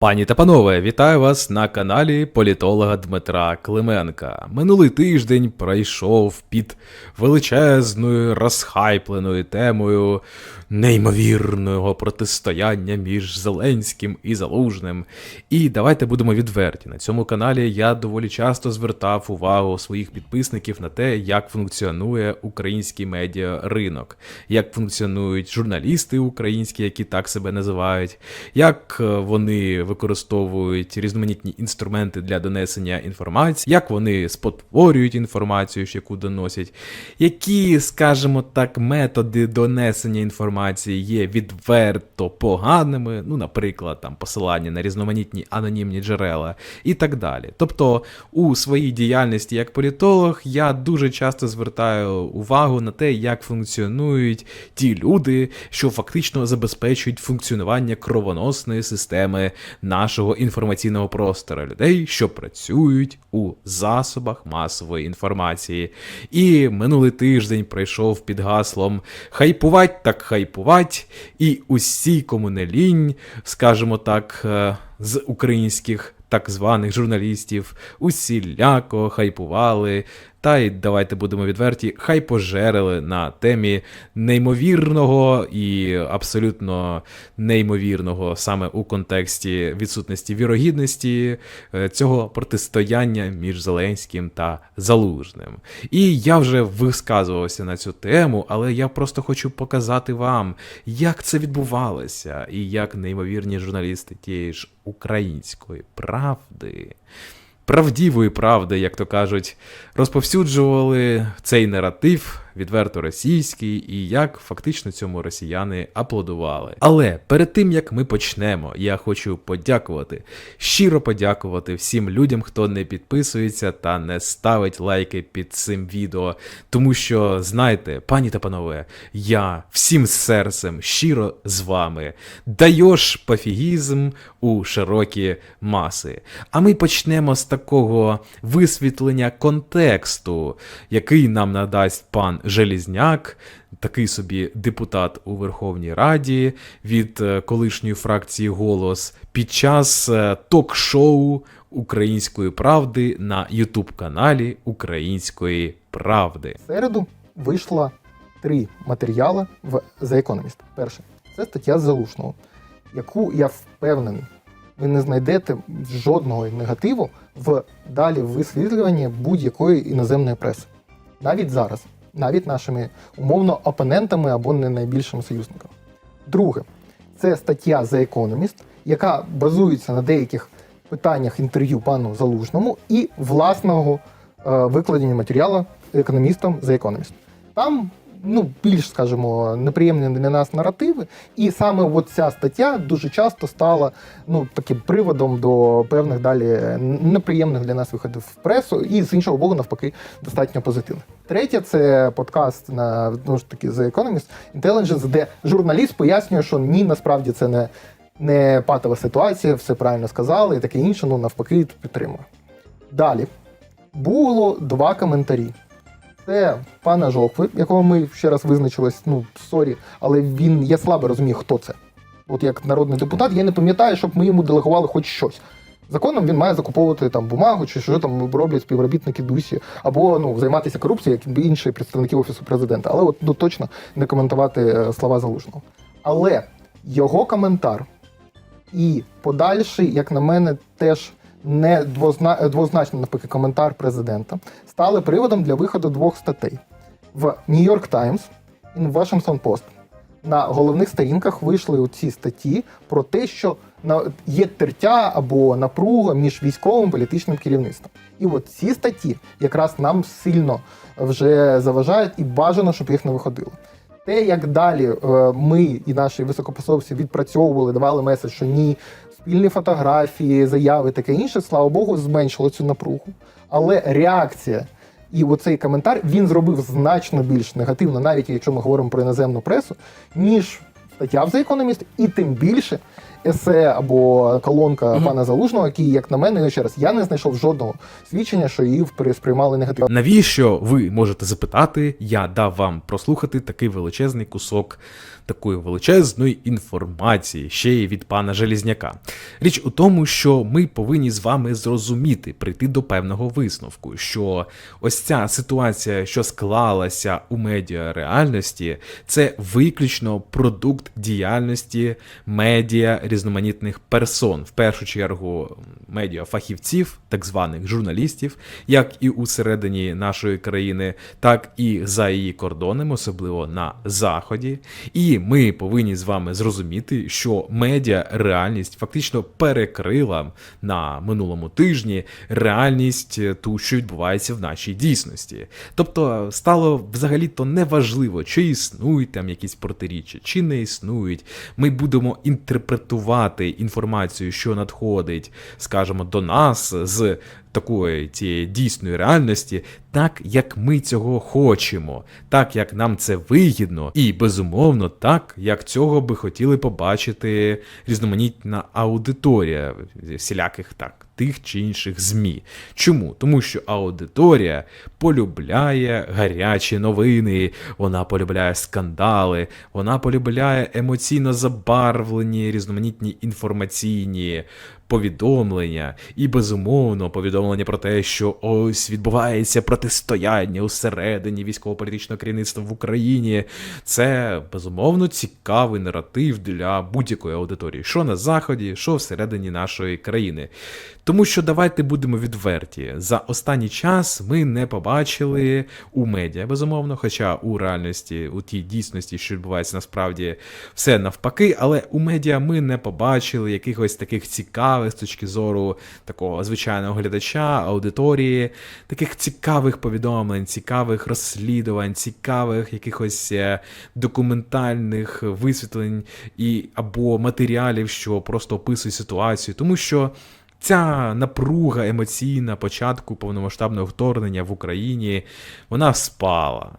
Пані та панове, вітаю вас на каналі політолога Дмитра Клименка. Минулий тиждень пройшов під величезною розхайпленою темою неймовірного протистояння між Зеленським і Залужним. І давайте будемо відверті. На цьому каналі я доволі часто звертав увагу своїх підписників на те, як функціонує український медіаринок, як функціонують журналісти українські, які так себе називають, як е, вони використовують різноманітні інструменти для донесення інформації, як вони спотворюють інформацію, яку доносять, які, скажімо так, методи донесення інформації є відверто поганими, ну, наприклад, там посилання на різноманітні анонімні джерела і так далі. Тобто, у своїй діяльності як політолог я дуже часто звертаю увагу на те, як функціонують ті люди, що фактично забезпечують функціонування кровоносної системи нашого інформаційного простору, людей, що працюють у засобах масової інформації. І минулий тиждень пройшов під гаслом хайпувать так хайпувать, і усі кому не лінь, скажімо так, е, з українських так званих журналістів усіляко хайпували. Та й давайте будемо відверті, хай пожерили на темі неймовірного і абсолютно неймовірного саме у контексті відсутності вірогідності е, цього протистояння між Зеленським та Залужним. І я вже висказувався на цю тему, але я просто хочу показати вам, як це відбувалося, і як неймовірні журналісти тієї ж української правди правдивої правди, як то кажуть, розповсюджували цей наратив відверто російський, і як фактично цьому росіяни аплодували. Але перед тим як ми почнемо, я хочу подякувати, щиро подякувати всім людям, хто не підписується та не ставить лайки під цим відео. Тому що, знаєте, пані та панове, я всім серцем щиро з вами. Даєш пофігізм у широкі маси. А ми почнемо з такого висвітлення контексту, який нам надасть пан Желізняк, такий собі депутат у Верховній Раді від е, колишньої фракції Голос під час е, ток-шоу Української правди на Ютуб-каналі Української правди. В середу вийшло три матеріали в The Economist. Перше це стаття Залушного, яку я впевнений, ви не знайдете жодного негативу в далі висвітлюванні будь-якої іноземної преси. Навіть зараз, навіть нашими умовно опонентами або не найбільшими союзниками. Друге, це стаття The Economist, яка базується на деяких питаннях інтерв'ю пану Залужному і власного е, викладення матеріалу економістом The Economist. Там ну, більш, скажімо, неприємні для нас наративи, і саме от ця стаття дуже часто стала ну, таким приводом до певних далі неприємних для нас виходів в пресу, і з іншого боку, навпаки, достатньо позитивних. Третє це подкаст на ну, ж таки The Economist Intelligence, де журналіст пояснює, що ні, насправді це не. Не патова ситуація, все правильно сказали, і таке інше, ну навпаки, підтримує. Далі було два коментарі. Це пана Жовкви, якого ми ще раз визначились, ну, сорі, але він я слабо розумію, хто це. От як народний депутат, я не пам'ятаю, щоб ми йому делегували хоч щось. Законом він має закуповувати там бумагу, чи що там роблять співробітники Дусі, або ну займатися корупцією, як інші представники офісу президента. Але от ну точно не коментувати е, слова залужного. Але його коментар і подальший, як на мене, теж не двозна... двозначний навпаки коментар президента стали приводом для виходу двох статей в New York Times і в Washington Post. На головних сторінках вийшли у ці статті про те, що є тертя або напруга між військовим і політичним керівництвом. І от ці статті якраз нам сильно вже заважають і бажано, щоб їх не виходило. Те, як далі е, ми і наші високопосадовці відпрацьовували, давали меседж, що ні, спільні фотографії, заяви, таке інше, слава Богу, зменшило цю напругу. Але реакція і оцей коментар він зробив значно більш негативно, навіть якщо ми говоримо про іноземну пресу, ніж стаття в The Economist, і тим більше есе або колонка угу. пана Залужного, який, як на мене, ще раз, я не знайшов жодного свідчення, що її сприймали негативно. Навіщо ви можете запитати? Я дав вам прослухати такий величезний кусок такої величезної інформації, ще й від пана Желізняка. Річ у тому, що ми повинні з вами зрозуміти, прийти до певного висновку, що ось ця ситуація, що склалася у медіа реальності, це виключно продукт діяльності медіа різноманітних персон, в першу чергу медіа фахівців, так званих журналістів, як і усередині нашої країни, так і за її кордонами, особливо на заході. І ми повинні з вами зрозуміти, що медіа реальність фактично перекрила на минулому тижні реальність е, ту, що відбувається в нашій дійсності. Тобто стало взагалі-то неважливо, чи існують там якісь протиріччя, чи не існують. Ми будемо інтерпретувати інформацію, що надходить, скажімо, до нас з такої цієї дійсної реальності, так як ми цього хочемо, так як нам це вигідно, і безумовно, так як цього би хотіли побачити різноманітна аудиторія всіляких так. Тих чи інших ЗМІ. Чому? Тому що аудиторія полюбляє гарячі новини, вона полюбляє скандали, вона полюбляє емоційно забарвлені різноманітні інформаційні повідомлення, і безумовно повідомлення про те, що ось відбувається протистояння усередині військово-політичного керівництва в Україні. Це безумовно цікавий наратив для будь-якої аудиторії, що на заході, що всередині нашої країни. Тому що давайте будемо відверті. За останній час ми не побачили у медіа, безумовно, хоча у реальності, у тій дійсності, що відбувається насправді все навпаки, але у медіа ми не побачили якихось таких цікавих з точки зору такого звичайного глядача, аудиторії, таких цікавих повідомлень, цікавих розслідувань, цікавих якихось е, документальних висвітлень і або матеріалів, що просто описують ситуацію, тому що. Ця напруга емоційна початку повномасштабного вторгнення в Україні вона спала.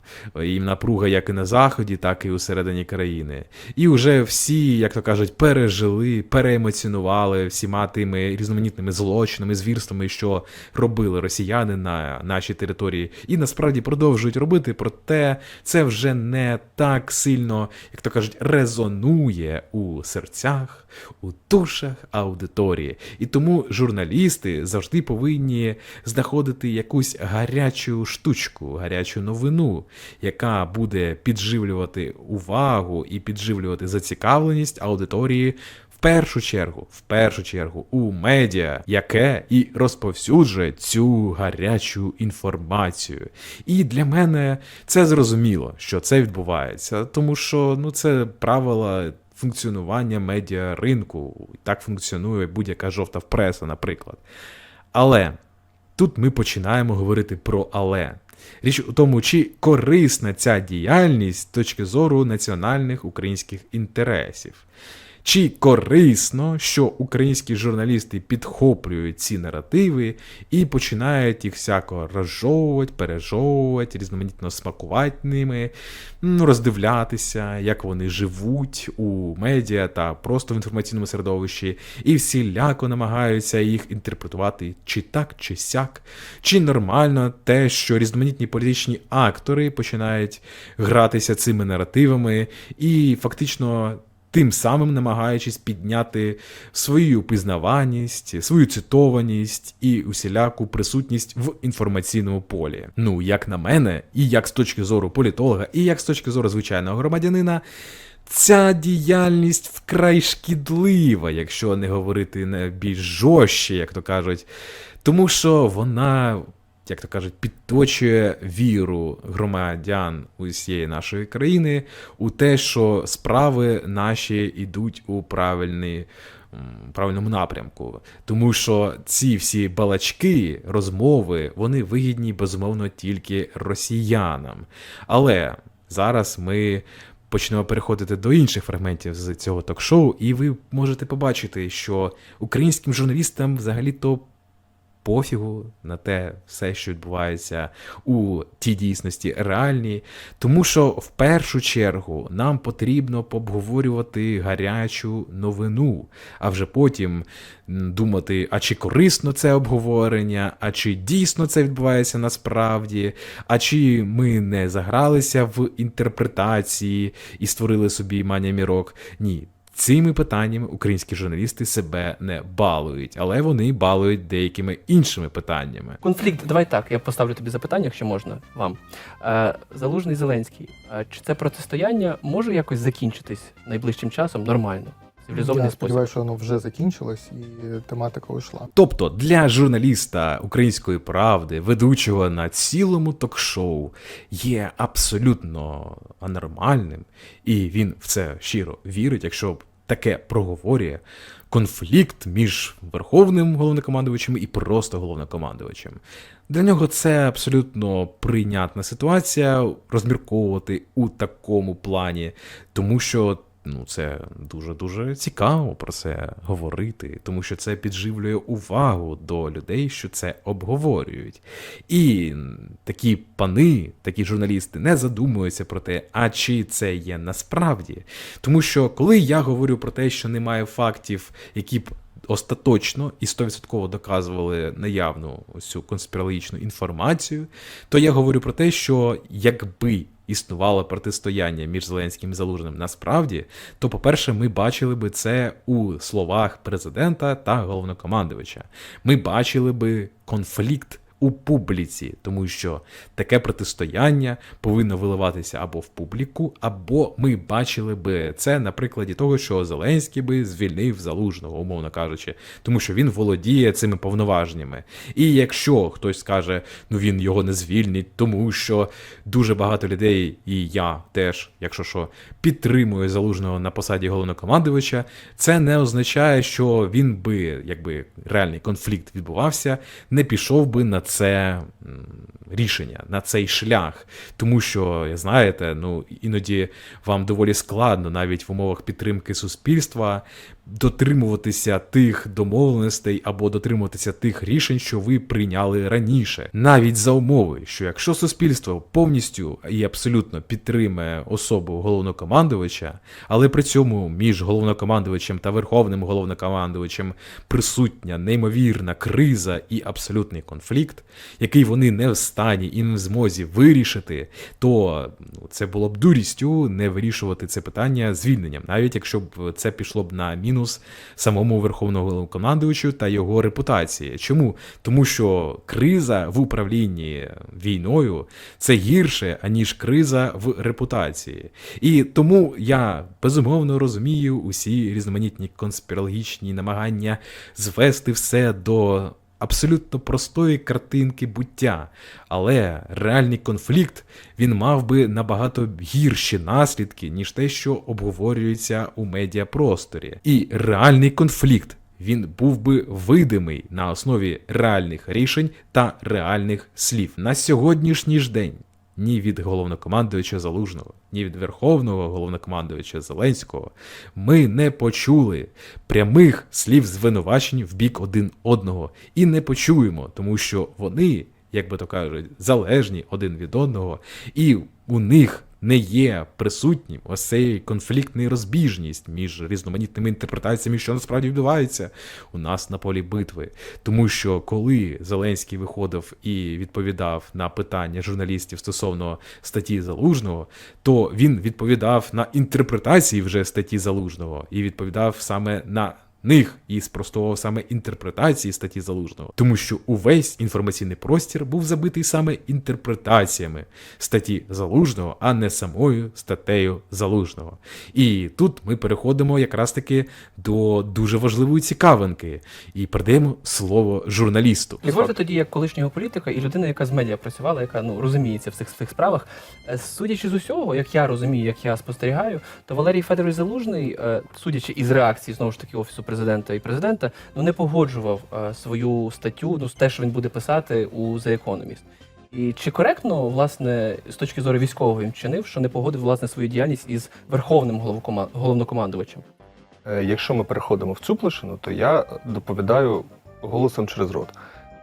І напруга як і на заході, так і усередині країни. І вже всі, як то кажуть, пережили, переемоціонували всіма тими різноманітними злочинами, звірствами, що робили росіяни на нашій території, і насправді продовжують робити. Проте це вже не так сильно, як то кажуть, резонує у серцях, у душах аудиторії. І тому журналісти завжди повинні знаходити якусь гарячу штучку, гарячу новину, яка буде підживлювати увагу і підживлювати зацікавленість аудиторії. В першу чергу, в першу чергу, у медіа, яке і розповсюджує цю гарячу інформацію. І для мене це зрозуміло, що це відбувається, тому що ну це правила функціонування медіа ринку. Так функціонує будь-яка жовта преса, наприклад. Але тут ми починаємо говорити про але. Річ у тому, чи корисна ця діяльність з точки зору національних українських інтересів. Чи корисно, що українські журналісти підхоплюють ці наративи і починають їх всяко розжовувати, пережовувати, різноманітно смакувати ними, ну, роздивлятися, як вони живуть у медіа та просто в інформаційному середовищі, і всіляко намагаються їх інтерпретувати чи так, чи сяк, чи нормально те, що різноманітні політичні актори починають гратися цими наративами і фактично тим самим намагаючись підняти свою пізнаваність, свою цитованість і усіляку присутність в інформаційному полі. Ну, як на мене, і як з точки зору політолога, і як з точки зору звичайного громадянина. Ця діяльність вкрай шкідлива, якщо не говорити не більш жорстче, як то кажуть, тому що вона як то кажуть, підточує віру громадян усієї нашої країни у те, що справи наші йдуть у правильний. Правильному напрямку, тому що ці всі балачки, розмови, вони вигідні безумовно тільки росіянам. Але зараз ми почнемо переходити до інших фрагментів з цього ток-шоу, і ви можете побачити, що українським журналістам взагалі-то пофігу на те все, що відбувається у тій дійсності реальній, тому що в першу чергу нам потрібно пообговорювати гарячу новину, а вже потім думати, а чи корисно це обговорення, а чи дійсно це відбувається насправді, а чи ми не загралися в інтерпретації і створили собі мання мірок. Ні. Цими питаннями українські журналісти себе не балують, але вони балують деякими іншими питаннями. Конфлікт, давай так, я поставлю тобі запитання, якщо можна вам. Е, Залужний Зеленський. Е, чи це протистояння може якось закінчитись найближчим часом нормально? Цивілізований Я сподіваюся, що воно вже закінчилось і тематика уйшла. Тобто для журналіста української правди, ведучого на цілому ток-шоу, є абсолютно анормальним, і він в це щиро вірить, якщо таке проговорює конфлікт між верховним головнокомандувачем і просто головнокомандувачем. Для нього це абсолютно прийнятна ситуація розмірковувати у такому плані, тому що ну, це дуже дуже цікаво про це говорити, тому що це підживлює увагу до людей, що це обговорюють. І такі пани, такі журналісти не задумуються про те, а чи це є насправді. Тому що коли я говорю про те, що немає фактів, які б остаточно і 100% доказували наявну цю конспірологічну інформацію, то я говорю про те, що якби існувало протистояння між Зеленським і Залужним насправді, то, по-перше, ми бачили би це у словах президента та головнокомандувача. Ми бачили би конфлікт. У публіці, тому що таке протистояння повинно виливатися або в публіку, або ми бачили би це на прикладі того, що Зеленський би звільнив залужного, умовно кажучи, тому що він володіє цими повноваженнями. І якщо хтось скаже, ну він його не звільнить, тому що дуже багато людей, і я теж, якщо що, підтримую залужного на посаді головнокомандувача, це не означає, що він би, якби реальний конфлікт відбувався, не пішов би на це рішення, на цей шлях. Тому що, знаєте, ну іноді вам доволі складно навіть в умовах підтримки суспільства дотримуватися тих домовленостей або дотримуватися тих рішень, що ви прийняли раніше, навіть за умови, що якщо суспільство повністю і абсолютно підтримує особу головнокомандувача, але при цьому між головнокомандувачем та верховним головнокомандувачем присутня неймовірна криза і абсолютний конфлікт, який вони не в стані і не в змозі вирішити, то ну, це було б дурістю не вирішувати це питання звільненням, навіть якщо б це пішло б на мінус самому верховному головнокомандуючу та його репутації. Чому? Тому що криза в управлінні війною це гірше, аніж криза в репутації. І тому я безумовно розумію усі різноманітні конспірологічні намагання звести все до абсолютно простої картинки буття. Але реальний конфлікт він мав би набагато гірші наслідки, ніж те, що обговорюється у медіапросторі. І реальний конфлікт він був би видимий на основі реальних рішень та реальних слів. На сьогоднішній ж день ні від головнокомандуюча Залужного, ні від верховного головнокомандуюча Зеленського ми не почули прямих слів звинувачень в бік один одного. І не почуємо, тому що вони, як би то кажуть, залежні один від одного, і у них не є присутнім ось цей конфліктний розбіжність між різноманітними інтерпретаціями, що насправді відбувається у нас на полі битви. Тому що коли Зеленський виходив і відповідав на питання журналістів стосовно статті Залужного, то він відповідав на інтерпретації вже статті Залужного і відповідав саме на них і спростував саме інтерпретації статті Залужного, тому що увесь інформаційний простір був забитий саме інтерпретаціями статті Залужного, а не самою статтею Залужного. І тут ми переходимо якраз таки до дуже важливої цікавинки і передаємо слово журналісту. Дозвольте тоді, як колишнього політика і людина, яка з медіа працювала, яка ну розуміється в цих цих справах. Е, Судячи з усього, як я розумію, як я спостерігаю, то Валерій Федорович Залужний, е, судячи із реакції знову ж таки офісу президента і президента, ну не погоджував е, свою статтю, ну те, що він буде писати у The Economist. І чи коректно, власне, з точки зору військового він вчинив, що не погодив власне свою діяльність із верховним головнокомандувачем? Е, Якщо ми переходимо в цю площину, то я доповідаю голосом через рот.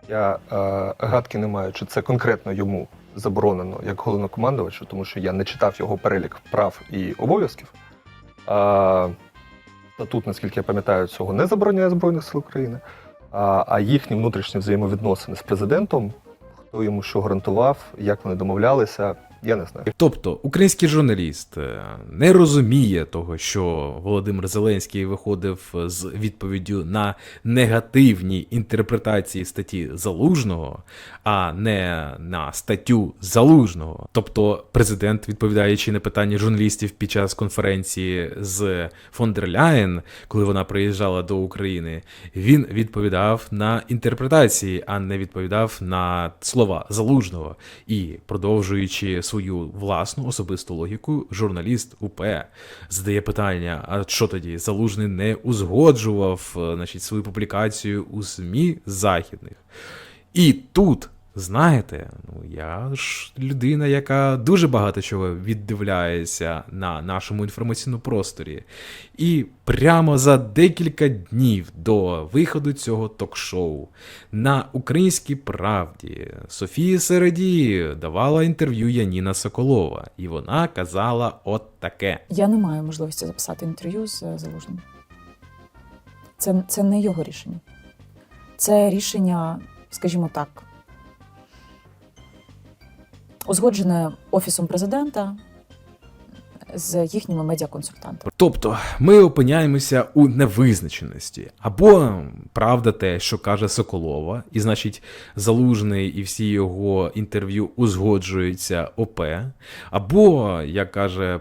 Я е, гадки не маю, чи це конкретно йому заборонено як головнокомандувачу, тому що я не читав його перелік прав і обов'язків. Статут, наскільки я пам'ятаю, цього не забороняє Збройних сил України. А, а їхні внутрішні взаємовідносини з президентом, хто йому що гарантував, як вони домовлялися, я не знаю. Тобто український журналіст е, не розуміє того, що Володимир Зеленський виходив з відповіддю на негативні інтерпретації статті Залужного, а не на статтю Залужного. Тобто, президент, відповідаючи на питання журналістів під час конференції з фон дер коли вона приїжджала до України, він відповідав на інтерпретації, а не відповідав на слова Залужного. І продовжуючи свою власну особисту логіку, журналіст УП задає питання: а що тоді Залужний не узгоджував е, значить, свою публікацію у ЗМІ західних? І тут, знаєте, ну я ж людина, яка дуже багато чого віддивляється на нашому інформаційному просторі. І прямо за декілька днів до виходу цього ток-шоу на українській правді Софія Середі давала інтерв'ю Яніна Соколова, і вона казала от таке. Я не маю можливості записати інтерв'ю з е, Залужним. Це, це не його рішення. Це рішення, скажімо так, узгоджене Офісом президента з їхніми медіаконсультантами. Тобто ми опиняємося у невизначеності. Або правда те, що каже Соколова, і значить Залужний і всі його інтерв'ю узгоджуються ОП, або, як каже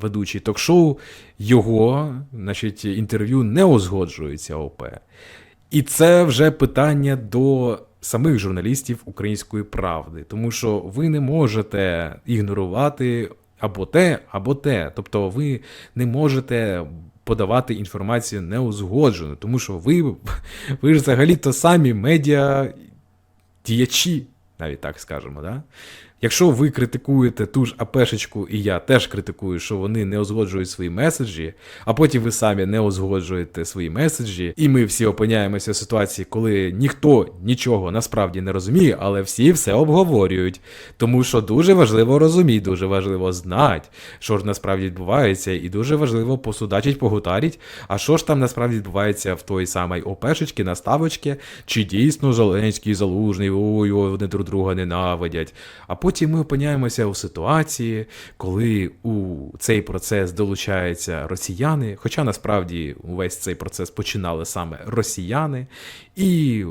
ведучий ток-шоу, його значить, інтерв'ю не узгоджується ОП. І це вже питання до самих журналістів української правди, тому що ви не можете ігнорувати або те, або те. Тобто ви не можете подавати інформацію неузгоджену, тому що ви, ви ж взагалі-то самі медіа діячі, навіть так скажемо. Да? Якщо ви критикуєте ту ж АПшечку, і я теж критикую, що вони не узгоджують свої меседжі, а потім ви самі не узгоджуєте свої меседжі, і ми всі опиняємося в ситуації, коли ніхто нічого насправді не розуміє, але всі все обговорюють. Тому що дуже важливо розуміти, дуже важливо знати, що ж насправді відбувається, і дуже важливо посудачить, погутарить, а що ж там насправді відбувається в той самій ОПшечці, наставочці, чи дійсно Зеленський, Залужний, ой, ой, вони друг друга ненавидять. А потім ми опиняємося у ситуації, коли у цей процес долучаються росіяни, хоча насправді увесь цей процес починали саме росіяни, і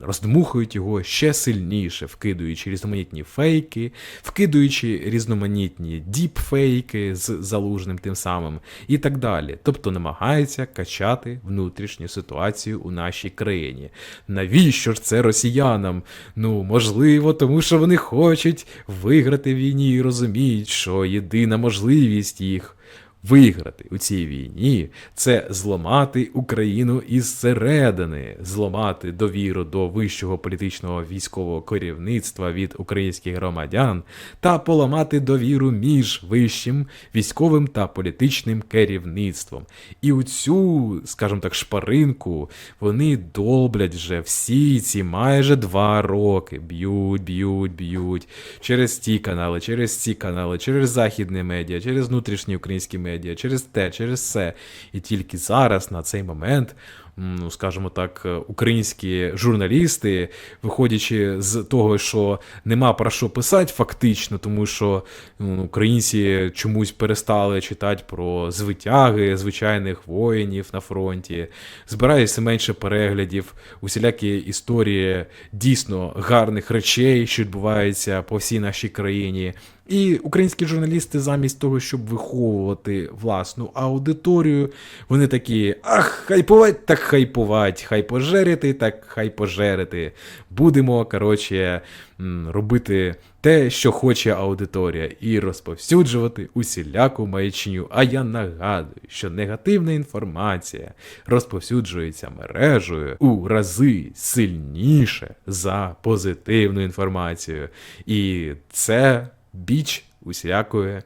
роздмухують його ще сильніше, вкидуючи різноманітні фейки, вкидуючи різноманітні діпфейки з залужним тим самим і так далі. Тобто намагаються качати внутрішню ситуацію у нашій країні. Навіщо ж це росіянам? Ну, можливо, тому що вони хочуть виграти в війні і розуміють, що єдина можливість їх виграти у цій війні це зламати Україну із середини, зламати довіру до вищого політичного військового керівництва від українських громадян та поламати довіру між вищим військовим та політичним керівництвом. І у цю, скажімо так, шпаринку вони долблять вже всі ці майже два роки. Б'ють, б'ють, б'ють через ті канали, через ці канали, через західні медіа, через внутрішні українські медіа, через те, через все. І тільки зараз, на цей момент, ну скажімо так, е, українські журналісти, виходячи з того, що нема про що писати фактично, тому що ну, українці чомусь перестали читати про звитяги звичайних воїнів на фронті, збирають все менше переглядів, усілякі історії дійсно гарних речей, що відбуваються по всій нашій країні. І українські журналісти, замість того, щоб виховувати власну аудиторію, вони такі: ах, хайпувать, так хайпувать, хай пожерити, так хай пожерити. Будемо, коротше, робити те, що хоче аудиторія, і розповсюджувати усіляку маячню. А я нагадую, що негативна інформація розповсюджується мережею у рази сильніше за позитивну інформацію. І це біч усілякої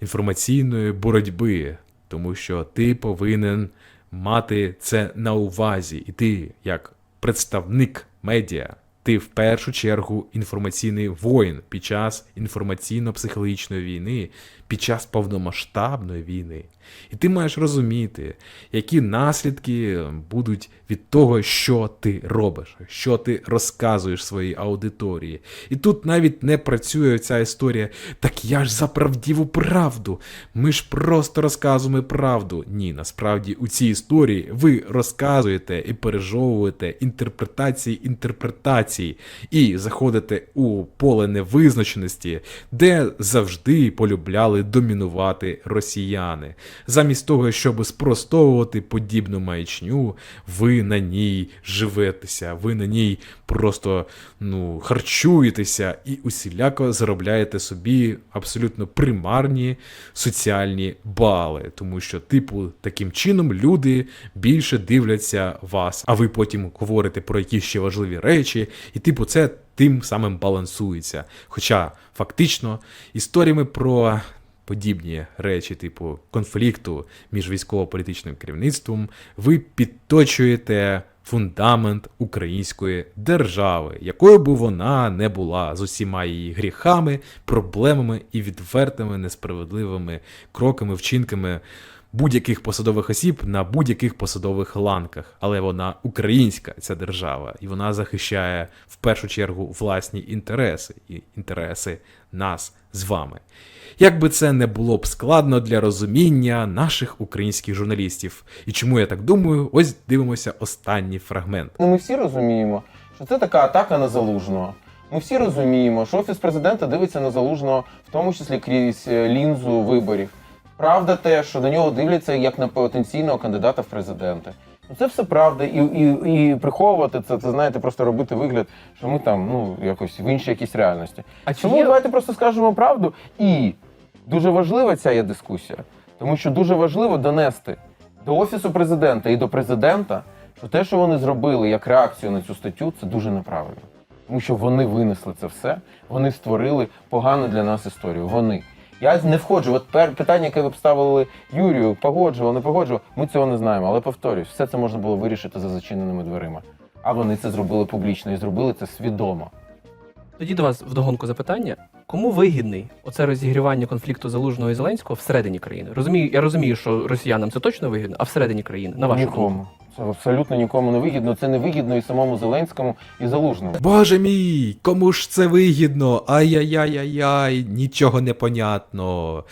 інформаційної боротьби, тому що ти повинен мати це на увазі, і ти, як представник медіа, Ти в першу чергу інформаційний воїн під час інформаційно-психологічної війни, під час повномасштабної війни. І ти маєш розуміти, які наслідки будуть від того, що ти робиш, що ти розказуєш своїй аудиторії. І тут навіть не працює ця історія. Так я ж за правдиву правду. Ми ж просто розказуємо правду. Ні, насправді у цій історії ви розказуєте і пережовуєте інтерпретації інтерпретацій і заходите у поле невизначеності, де завжди полюбляли домінувати росіяни. Замість того, щоб спростовувати подібну маячню, ви на ній живетеся, ви на ній просто ну, харчуєтеся і усіляко заробляєте собі абсолютно примарні соціальні бали. Тому що, типу, таким чином люди більше дивляться вас, а ви потім говорите про якісь ще важливі речі, і типу, це тим самим балансується. Хоча фактично історіями про подібні речі, типу конфлікту між військово-політичним керівництвом, ви підточуєте фундамент української держави, якою би вона не була з усіма її гріхами, проблемами і відвертими несправедливими кроками, вчинками. Будь-яких посадових осіб на будь-яких посадових ланках, але вона українська ця держава, і вона захищає в першу чергу власні інтереси і інтереси нас з вами. Як би це не було б складно для розуміння наших українських журналістів. І чому я так думаю, ось дивимося останній фрагмент. Ну, ми всі розуміємо, що це така атака на залужного. Ми всі розуміємо, що офіс президента дивиться на залужного, в тому числі крізь е, лінзу виборів. Правда, те, що на нього дивляться як на потенційного кандидата в президенти. Ну це все правда, і, і, і приховувати це, це знаєте, просто робити вигляд, що ми там ну якось в іншій якійсь реальності. А чи Тому є давайте просто скажемо правду. І дуже важлива ця є дискусія, тому що дуже важливо донести до офісу президента і до президента, що те, що вони зробили як реакцію на цю статтю, це дуже неправильно. Тому що вони винесли це все, вони створили погану для нас історію. Вони. Я не входжу. От пер питання, яке ви б ставили Юрію, погоджував, не погоджував, ми цього не знаємо. Але повторюсь, все це можна було вирішити за зачиненими дверима. А вони це зробили публічно і зробили це свідомо. тоді до вас вдогонку запитання? Кому вигідний оце розігрівання конфлікту залужного і Зеленського всередині країни? Розумію, я розумію, що росіянам це точно вигідно, а всередині країни, на вашу думку? нікому. Це абсолютно нікому не вигідно. Це не вигідно і самому Зеленському, і Залужному. Боже мій, кому ж це вигідно? Ай-яй-яй-яй-яй, нічого не понятно.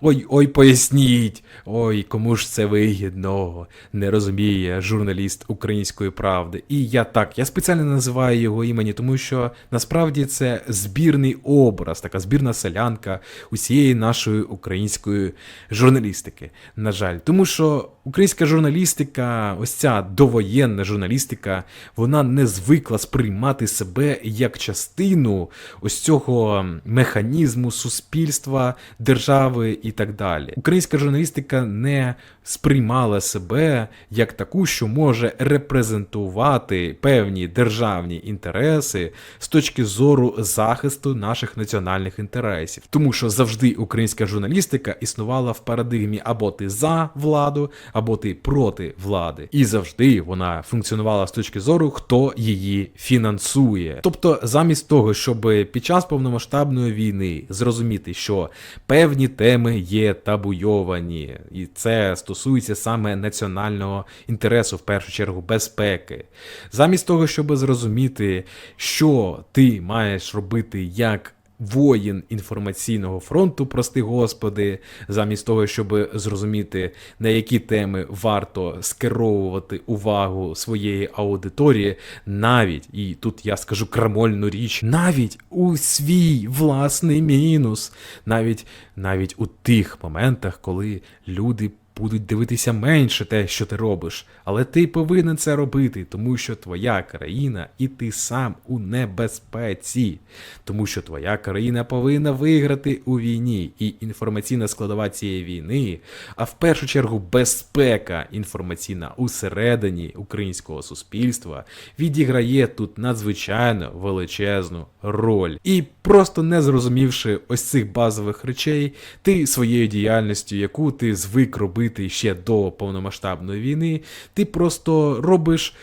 Ой, ой, поясніть. Ой, кому ж це вигідно? Не розуміє журналіст української правди. І я так, я спеціально називаю його імені, тому що насправді це збірний образ, така збірна селянка усієї нашої української журналістики. На жаль, тому що українська журналістика, ось ця довоєнна журналістика, вона не звикла сприймати себе як частину ось цього механізму суспільства, держави і так далі. Українська журналістика не сприймала себе як таку, що може репрезентувати певні державні інтереси з точки зору захисту наших національних інтересів, тому що завжди українська журналістика існувала в парадигмі або ти за владу, або ти проти влади, і завжди вона функціонувала з точки зору, хто її фінансує. Тобто, замість того, щоб під час повномасштабної війни зрозуміти, що певні теми є табуйовані, і це стосується саме національного інтересу, в першу чергу безпеки. Замість того, щоб зрозуміти, що ти маєш робити як воїн інформаційного фронту, прости господи, замість того, щоб зрозуміти, на які теми варто скеровувати увагу своєї аудиторії, навіть, і тут я скажу крамольну річ, навіть у свій власний мінус, навіть, навіть у тих моментах, коли люди будуть дивитися менше те, що ти робиш, але ти повинен це робити, тому що твоя країна і ти сам у небезпеці, тому що твоя країна повинна виграти у війні, і інформаційна складова цієї війни, а в першу чергу безпека інформаційна усередині українського суспільства відіграє тут надзвичайно величезну роль. І просто не зрозумівши ось цих базових речей, ти своєю діяльністю, яку ти звик робити ще до повномасштабної війни, ти просто робиш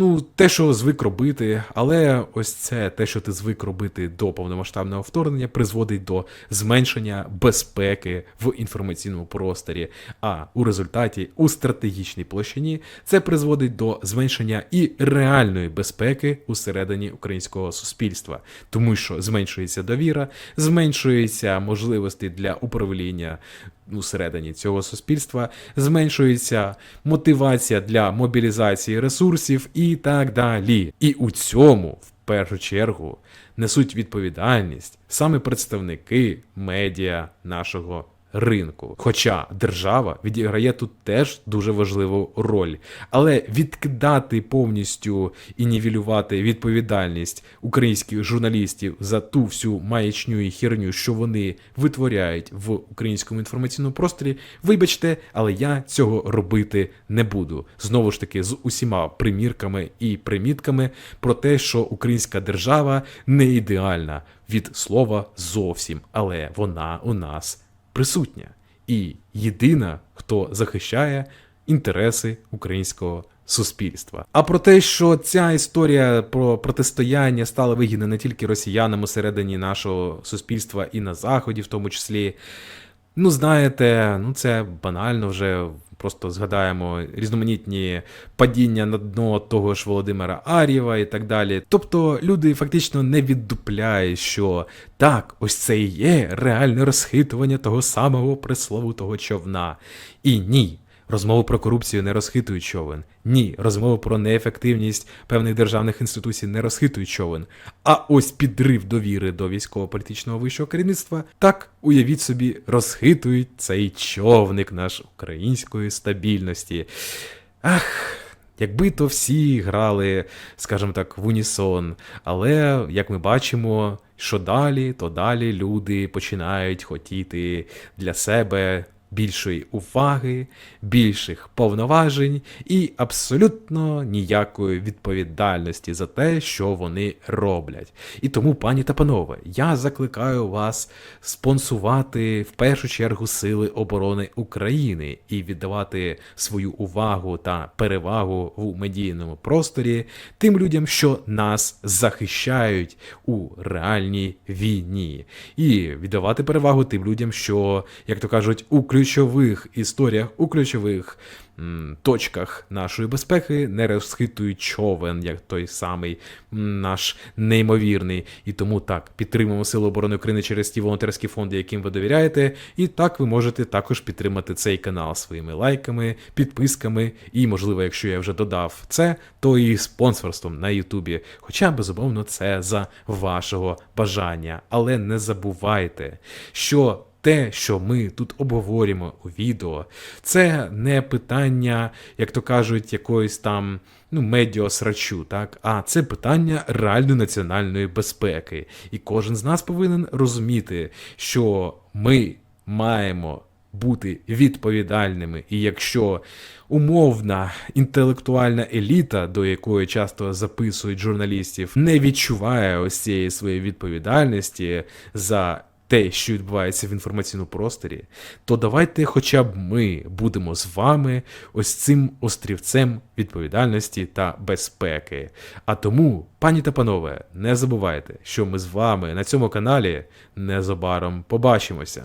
Ну, те, що звик робити, але ось це те, що ти звик робити до повномасштабного вторгнення, призводить до зменшення безпеки в інформаційному просторі. А у результаті у стратегічній площині це призводить до зменшення і реальної безпеки усередині українського суспільства, тому що зменшується довіра, зменшуються можливості для управління усередині цього суспільства, зменшується мотивація для мобілізації ресурсів і так далі. І у цьому, в першу чергу, несуть відповідальність саме представники медіа нашого ринку. Хоча держава відіграє тут теж дуже важливу роль. Але відкидати повністю і нівелювати відповідальність українських журналістів за ту всю маячню і херню, що вони витворяють в українському інформаційному просторі, вибачте, але я цього робити не буду. Знову ж таки, з усіма примірками і примітками про те, що українська держава не ідеальна від слова зовсім, але вона у нас присутня і єдина, хто захищає інтереси українського суспільства. А про те, що ця історія про протистояння стала вигідна не тільки росіянам усередині нашого суспільства і на заході, в тому числі. Ну, знаєте, ну це банально вже. Просто згадаємо різноманітні падіння на дно того ж Володимира Ар'єва і так далі. Тобто люди фактично не віддупляють, що так, ось це і є реальне розхитування того самого пресловутого човна. І ні, розмови про корупцію не розхитують човен. Ні, розмови про неефективність певних державних інституцій не розхитують човен. А ось підрив довіри до військово-політичного вищого керівництва так, уявіть собі, розхитують цей човник наш української стабільності. Ах. Якби то всі грали, скажімо так, в унісон. Але як ми бачимо, що далі, то далі люди починають хотіти для себе більшої уваги, більших повноважень і абсолютно ніякої відповідальності за те, що вони роблять. І тому, пані та панове, я закликаю вас спонсувати в першу чергу Сили оборони України і віддавати свою увагу та перевагу у медійному просторі тим людям, що нас захищають у реальній війні, і віддавати перевагу тим людям, що, як то кажуть, у ключових історіях, у ключових м, точках нашої безпеки не розхитують човен, як той самий м, наш неймовірний. І тому так підтримуємо Сили оборони України через ті волонтерські фонди, яким ви довіряєте. І так ви можете також підтримати цей канал своїми лайками, підписками, і, можливо, якщо я вже додав це, то і спонсорством на Ютубі. Хоча, безумовно, це за вашого бажання. Але не забувайте, що те, що ми тут обговорюємо у відео, це не питання, як то кажуть, якоїсь там ну, медіасрачу, так, а це питання реальної національної безпеки. І кожен з нас повинен розуміти, що ми маємо бути відповідальними, і якщо умовна інтелектуальна еліта, до якої часто записують журналістів, не відчуває ось цієї своєї відповідальності за те, що відбувається в інформаційному просторі, то давайте хоча б ми будемо з вами ось цим острівцем відповідальності та безпеки. А тому, пані та панове, не забувайте, що ми з вами на цьому каналі незабаром побачимося.